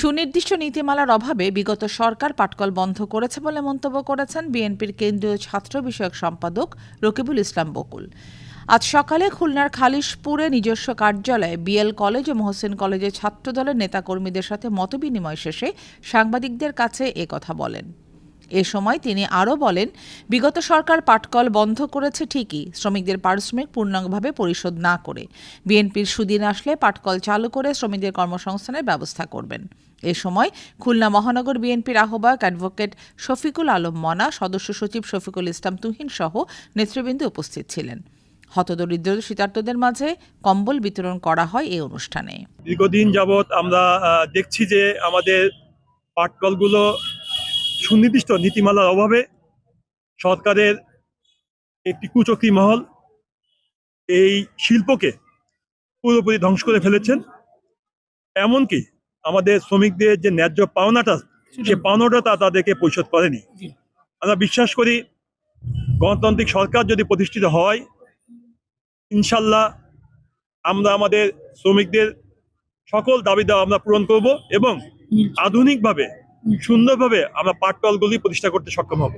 সুনির্দিষ্ট নীতিমালার অভাবে বিগত সরকার পাটকল বন্ধ করেছে বলে মন্তব্য করেছেন বিএনপির কেন্দ্রীয় ছাত্র বিষয়ক সম্পাদক রকিবুল ইসলাম বকুল। আজ সকালে খুলনার খালিশপুরে নিজস্ব কার্যালয়ে বিএল কলেজ ও মোহসেন কলেজের ছাত্রদলের নেতাকর্মীদের সাথে মতবিনিময় শেষে সাংবাদিকদের কাছে কথা বলেন। এ সময় তিনি আরও বলেন, বিগত সরকার পাটকল বন্ধ করেছে ঠিকই, শ্রমিকদের পারিশ্রমিক পূর্ণাঙ্গভাবে পরিশোধ না করে। বিএনপির সুদিন আসলে পাটকল চালু করে শ্রমিকদের কর্মসংস্থানের ব্যবস্থা করবেন। এ সময় খুলনা মহানগর বিএনপির আহ্বায়ক অ্যাডভোকেট শফিকুল আলম মনা, সদস্য সচিব শফিকুল ইসলাম তুহিন সহ নেতৃবৃন্দ উপস্থিত ছিলেন। হতদরিদ্র শীতার্তদের মাঝে কম্বল বিতরণ করা হয় এই অনুষ্ঠানে। দীর্ঘদিন যাবৎ আমরা দেখছি যে আমাদের পাটকলগুলো সুনির্দিষ্ট নীতিমালার অভাবে সরকারের একটি কুচক্রী মহল এই শিল্পকে পুরোপুরি ধ্বংস করে ফেলেছেন। এমনকি আমাদের শ্রমিকদের যে ন্যায্য পাওনাটা সে পাওনাটা তা তাদেরকে পরিশোধ করেনি। আমরা বিশ্বাস করি গণতান্ত্রিক সরকার যদি প্রতিষ্ঠিত হয় ইনশাল্লাহ আমরা আমাদের শ্রমিকদের সকল দাবি দাওয়া আমরা পূরণ করব এবং আধুনিকভাবে সুন্দরভাবে আমরা পাটকলগুলি প্রতিষ্ঠা করতে সক্ষম হব।